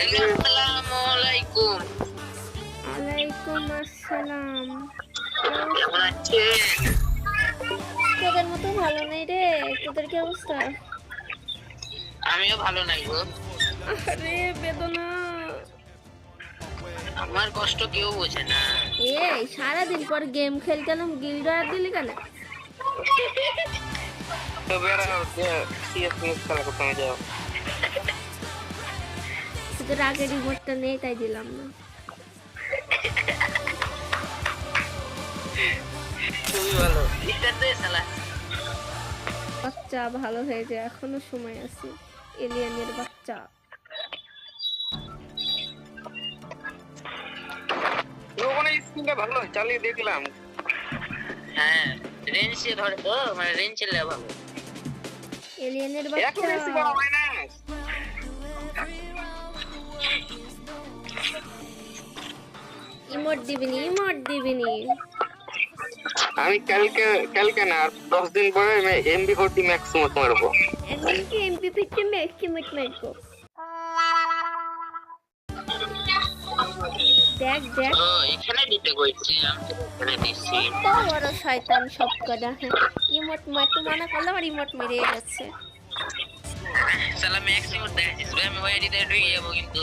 আসসালামু আলাইকুম আসসালাম কেমন আছেন তোদের মতো ভালো নেই রে। তোদের কি অবস্থা? আমিও ভালো নাই গো। আরে বেদনা। আমার কষ্ট কেউ বোঝে না। এই সারাদিন পর গেম খেলতে এলাম গিল্ড আর দিলি কেন? তোদের আগে রিমোটটা নেই তাই দিলাম না। খুবই ভালো। স্টার্ট দে শালা। বাচ্চা ভালো হয়ে যায় এখনও সময় আছে। এলিয়ানের বাচ্চা। ওখানে ভালো চালিয়ে দেখলাম। হ্যাঁ রেঞ্জে ধরে তো মানে রেঞ্জ চলে এলিয়ানের এত বেশি বড় বাচ্চা ইমোট দিবিনি ইমোট দিবিনি। আমি কালকে কালকে না দশ দিন পরে এমবি ফোরটি ম্যাক্স মত মারবো একদিন কি এমপি ফিফটি ম্যাক্সিমেট মারবো দেখ দেখ। এখানে দিতে কইছি আমি তো এখানে কত বড় শয়তান সব কটা ইমোট মারতে মানা করলাম আর ইমোট মেরে যাচ্ছে। শালা ম্যাক্সিমাম দেখাচ্ছিস ভাই আমি ওই দিতে ঢুকে যাব কিন্তু।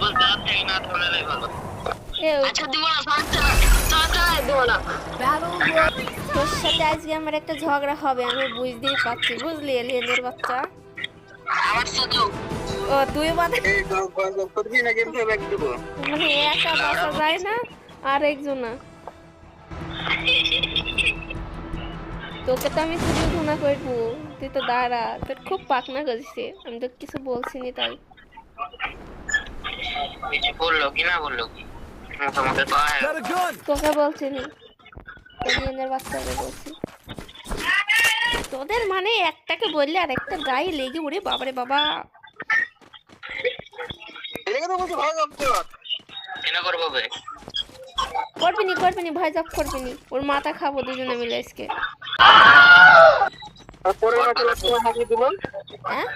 বলতে না ভালো। আচ্ছা দিব না সাতটা সাতটা দিব না। তোর সাথে আজকে আমার একটা ঝগড়া হবে আমি বুঝতেই পারছি বুঝলি এলিয়েনের বাচ্চা? ও তুই মানে একা বাসা যায় না আর একজন না। তোকে তো আমি খুবই ঘৃণা করব তুই তো দাঁড়া তোর খুব পাকনা করেছে আমি তো কিছু বলছি নি তাই। কিছু বলল কি না বলল? কি তোমাকে পায় তোকে বলছি নি। বাচ্চাকে বলছি। তোদের মানে একটাকে বললে আর একটা গায়ে লেগে উড়ে বাবারে বাবা। করব বে? করবি নি করবি নি ভয় জব করবি নি। ওর মাথা খাব দুজনে মিলে আজকে। হয়?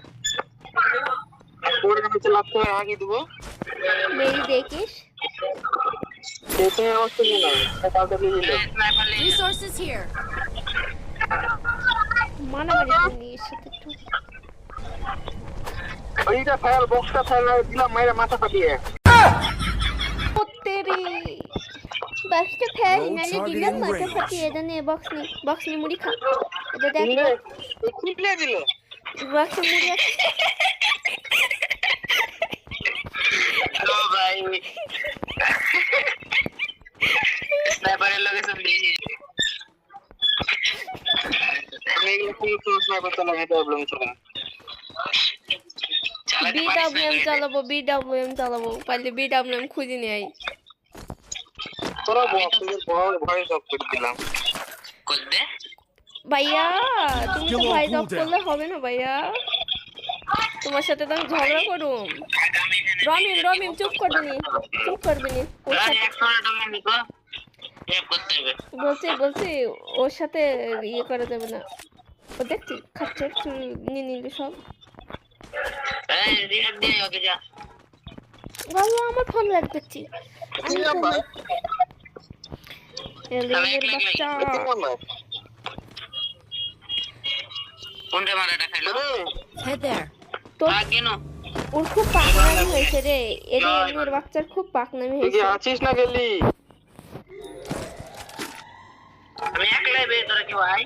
Here. মানামারি করনি একটু। ওইটা ফায়ার বক্সটা ফায়ার দিলাম মাইরা মাথা ফাটিয়ে। তেরি বাসটা ফেল নালে দিলাম মাথা ফাটিয়ে এটা নে বক্স নি বক্স নি মুড়ি খা। এটা দেখ। কি দিল? বক্সে মুড়ি আছে। ও ভাই স্নাইপারের এগুলো ফুল ক্লোজ না প্রবলেম ছিল চালাতে বি ডাব্লিউ এম চালাবো বি ডাব্লিউ এম চালাবো পারলে বি ডাব্লিউ এম খুঁজে নিয়ে আই তোরা বক্সের ভয় ভয় সব করে দিলাম। ভাইয়া তুমি তো ভাই জব করলে হবে না ভাইয়া। তোমার সাথে তো আমি ঝগড়া করুম। রমিম রমিম চুপ করবে নি চুপ করবে নি বলছি বলছি ওর সাথে ইয়ে করা যাবে না। ও দেখছি খাচ্ছে নিয়ে নিলে সব। বাবু আমার ফোন লাগবে বাচ্চা। তো ওর খুব পাকনামি হয়েছে রে। এলিয়েনের বাচ্চার খুব পাকনামি তুই হয়েছে। আছিস না গেলি? আমি একলাই বের তোরা কি ভাই?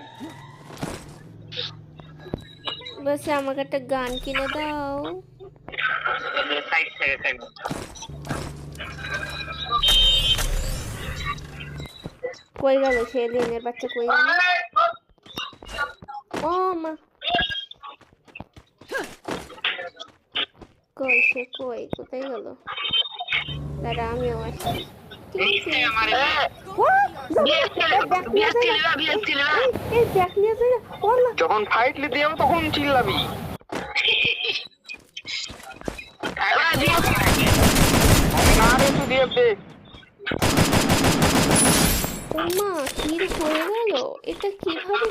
বলছে আমাকে একটা গান কিনে দাও। সাইড থেকে সাইড কই গেল সে? এলিয়েনের বাচ্চা কই গেল? ও মা। কই সে কই? কোথায় গেল? দাঁড়া আমিও পড়লা যখন ফাইট লিতে যাব তখন চিল্লাবি। ওমা কি হয়ে গেল? এটা কীভাবে